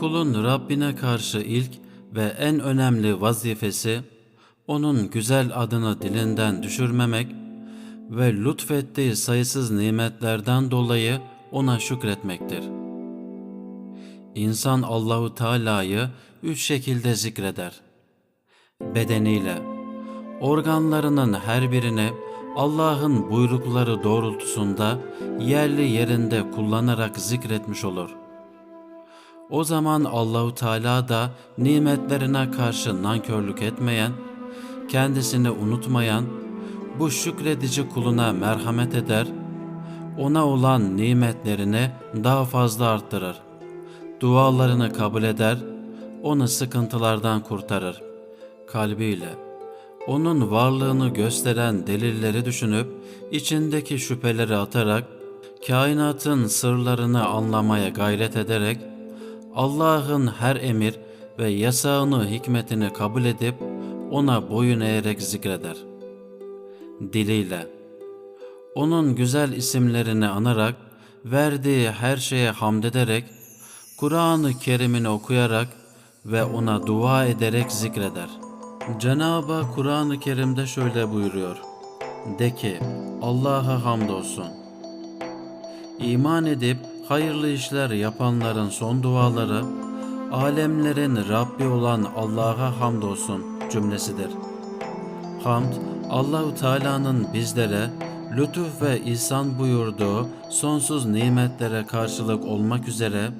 Kulun Rabbine karşı ilk ve en önemli vazifesi, onun güzel adını dilinden düşürmemek ve lütfettiği sayısız nimetlerden dolayı ona şükretmektir. İnsan Allahu Teala'yı üç şekilde zikreder. Bedeniyle, organlarının her birini Allah'ın buyrukları doğrultusunda yerli yerinde kullanarak zikretmiş olur. O zaman Allahu Teala da nimetlerine karşı nankörlük etmeyen, kendisini unutmayan, bu şükredici kuluna merhamet eder, ona olan nimetlerini daha fazla arttırır. Dualarını kabul eder, onu sıkıntılardan kurtarır. Kalbiyle, onun varlığını gösteren delilleri düşünüp, içindeki şüpheleri atarak, kainatın sırlarını anlamaya gayret ederek, Allah'ın her emir ve yasağını hikmetini kabul edip, ona boyun eğerek zikreder. Diliyle, onun güzel isimlerini anarak, verdiği her şeye hamd ederek, Kur'an-ı Kerim'ini okuyarak ve ona dua ederek zikreder. Cenab-ı Kur'an-ı Kerim'de şöyle buyuruyor. De ki, Allah'a hamdolsun. İman edip hayırlı işler yapanların son duaları, alemlerin Rabbi olan Allah'a hamdolsun cümlesidir. Hamd, Allahu Teala'nın bizlere lütuf ve ihsan buyurduğu sonsuz nimetlere karşılık olmak üzere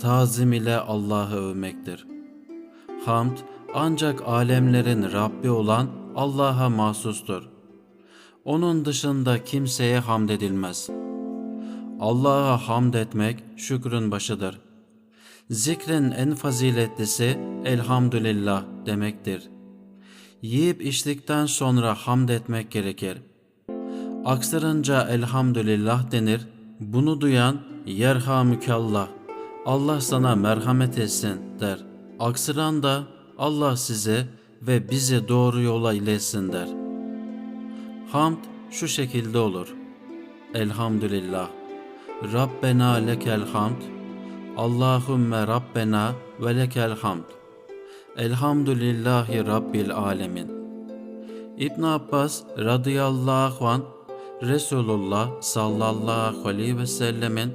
tazim ile Allah'ı övmektir. Hamd ancak alemlerin Rabbi olan Allah'a mahsustur. Onun dışında kimseye hamd edilmez. Allah'a hamd etmek şükrün başıdır. Zikrin en faziletlisi elhamdülillah demektir. Yiyip içtikten sonra hamd etmek gerekir. Aksırınca elhamdülillah denir. Bunu duyan yerhamükallah, Allah sana merhamet etsin der. Aksıran da Allah size ve bizi doğru yola iletsin der. Hamd şu şekilde olur. Elhamdülillah. Rabbena lekel hamd. Allahümme Rabbena ve lekel hamd. Elhamdülillahi Rabbil alemin. İbn Abbas radıyallahu an Resulullah sallallahu aleyhi ve sellemin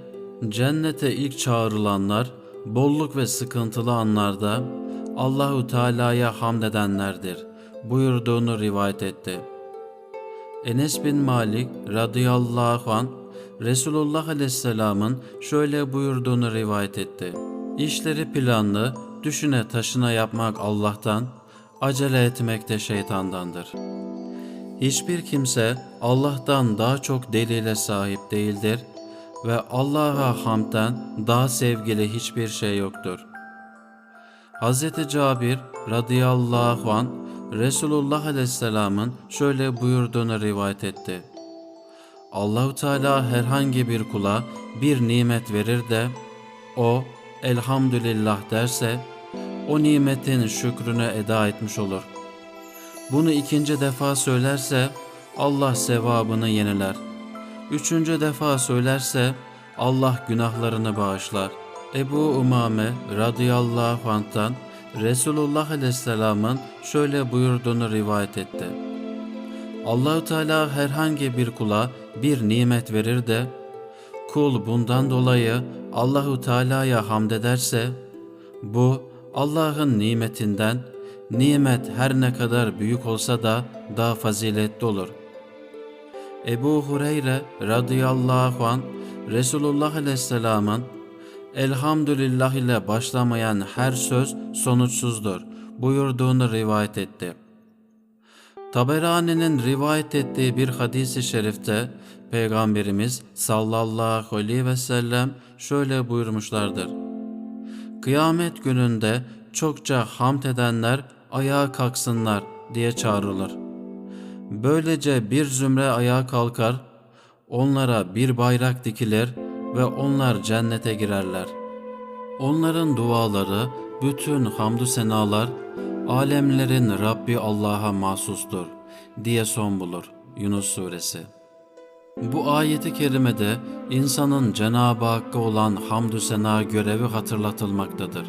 cennete ilk çağrılanlar bolluk ve sıkıntılı anlarda Allahu Teala'ya hamd edenlerdir buyurduğunu rivayet etti. Enes bin Malik radıyallahu an Resulullah aleyhisselamın şöyle buyurduğunu rivayet etti. İşleri planlı, düşüne taşına yapmak Allah'tan, acele etmek de şeytandandır. Hiçbir kimse Allah'tan daha çok delile sahip değildir ve Allah'a hamden daha sevgili hiçbir şey yoktur. Hz. Cabir radıyallahu an Resulullah aleyhisselamın şöyle buyurduğunu rivayet etti. Allahu Teala herhangi bir kula bir nimet verir de o elhamdülillah derse o nimetin şükrünü eda etmiş olur. Bunu ikinci defa söylerse Allah sevabını yeniler. Üçüncü defa söylerse Allah günahlarını bağışlar. Ebu Umame radıyallahu anh'tan Resulullah aleyhisselamın şöyle buyurduğunu rivayet etti. Allahu Teala herhangi bir kula bir nimet verir de kul bundan dolayı Allahu Teala'ya hamd ederse bu Allah'ın nimetinden nimet her ne kadar büyük olsa da daha faziletli olur. Ebu Hureyre radıyallahu an Resulullah aleyhisselamın elhamdülillah ile başlamayan her söz sonuçsuzdur buyurduğunu rivayet etti. Taberani'nin rivayet ettiği bir hadisi şerifte Peygamberimiz sallallahu aleyhi ve sellem şöyle buyurmuşlardır. Kıyamet gününde çokça hamd edenler ayağa kalksınlar diye çağrılır. Böylece bir zümre ayağa kalkar, onlara bir bayrak dikilir ve onlar cennete girerler. Onların duaları, bütün hamdü senalar, alemlerin Rabbi Allah'a mahsustur diye son bulur. Yunus Suresi Bu ayeti kerimede insanın Cenab-ı Hakk'a olan hamdü sena görevi hatırlatılmaktadır.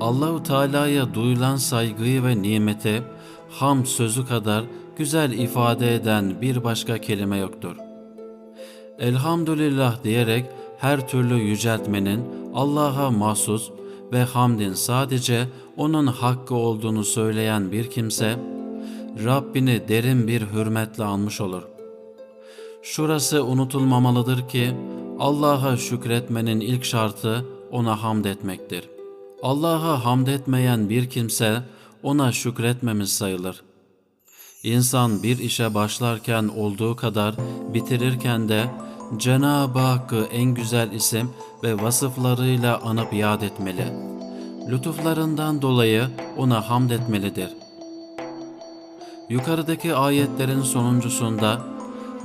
Allahu Teala'ya duyulan saygıyı ve nimeti hamd sözü kadar güzel ifade eden bir başka kelime yoktur. Elhamdülillah diyerek her türlü yüceltmenin Allah'a mahsus ve hamdin sadece O'nun hakkı olduğunu söyleyen bir kimse, Rabbini derin bir hürmetle anmış olur. Şurası unutulmamalıdır ki, Allah'a şükretmenin ilk şartı O'na hamd etmektir. Allah'a hamd etmeyen bir kimse, O'na şükretmemiş sayılır. İnsan bir işe başlarken olduğu kadar bitirirken de Cenab-ı Hakk'ı en güzel isim ve vasıflarıyla anıp yad etmeli. Lütuflarından dolayı ona hamd etmelidir. Yukarıdaki ayetlerin sonuncusunda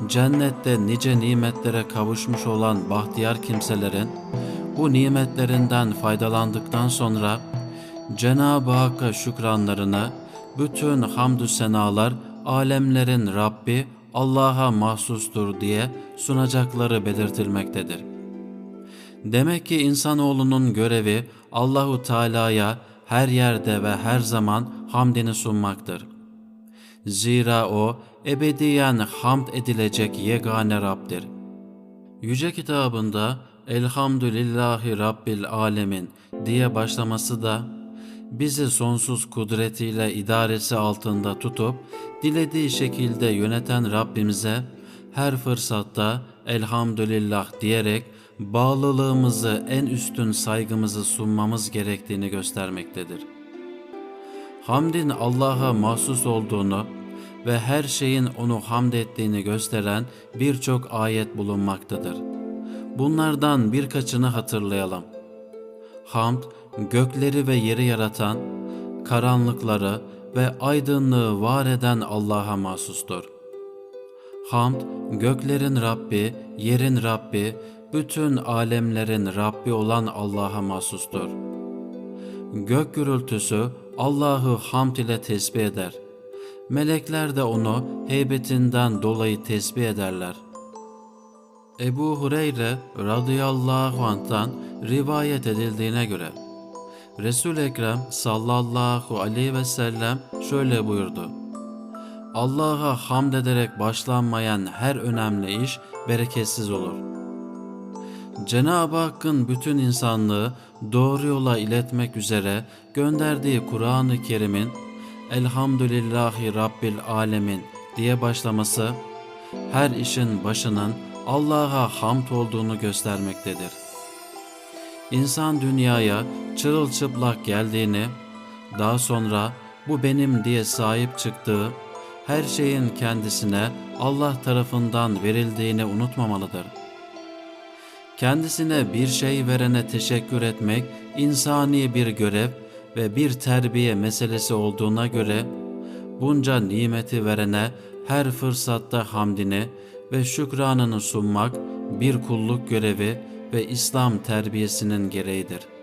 cennette nice nimetlere kavuşmuş olan bahtiyar kimselerin bu nimetlerinden faydalandıktan sonra Cenab-ı Hakk'a şükranlarını bütün hamdü senalar alemlerin Rabbi Allah'a mahsustur diye sunacakları belirtilmektedir. Demek ki insanoğlunun görevi Allahu Teala'ya her yerde ve her zaman hamdini sunmaktır. Zira o ebediyen hamd edilecek yegane Rab'dir. Yüce kitabında Elhamdülillahi Rabbil Alemin diye başlaması da bizi sonsuz kudretiyle idaresi altında tutup dilediği şekilde yöneten Rabbimize her fırsatta elhamdülillah diyerek bağlılığımızı en üstün saygımızı sunmamız gerektiğini göstermektedir. Hamdin Allah'a mahsus olduğunu ve her şeyin onu hamd ettiğini gösteren birçok ayet bulunmaktadır. Bunlardan birkaçını hatırlayalım. Hamd, gökleri ve yeri yaratan, karanlıkları ve aydınlığı var eden Allah'a mahsustur. Hamd, göklerin Rabbi, yerin Rabbi, bütün alemlerin Rabbi olan Allah'a mahsustur. Gök gürültüsü Allah'ı hamd ile tesbih eder. Melekler de onu heybetinden dolayı tesbih ederler. Ebu Hureyre radıyallahu anh'tan rivayet edildiğine göre resul Ekrem sallallahu aleyhi ve sellem şöyle buyurdu. Allah'a hamd ederek başlanmayan her önemli iş bereketsiz olur. Cenab-ı Hakk'ın bütün insanlığı doğru yola iletmek üzere gönderdiği Kur'an-ı Kerim'in Elhamdülillahi Rabbil Alemin diye başlaması her işin başının Allah'a hamd olduğunu göstermektedir. İnsan dünyaya çırılçıplak geldiğini, daha sonra bu benim diye sahip çıktığı, her şeyin kendisine Allah tarafından verildiğini unutmamalıdır. Kendisine bir şey verene teşekkür etmek insani bir görev ve bir terbiye meselesi olduğuna göre bunca nimeti verene her fırsatta hamdini ve şükranını sunmak bir kulluk görevi ve İslam terbiyesinin gereğidir.''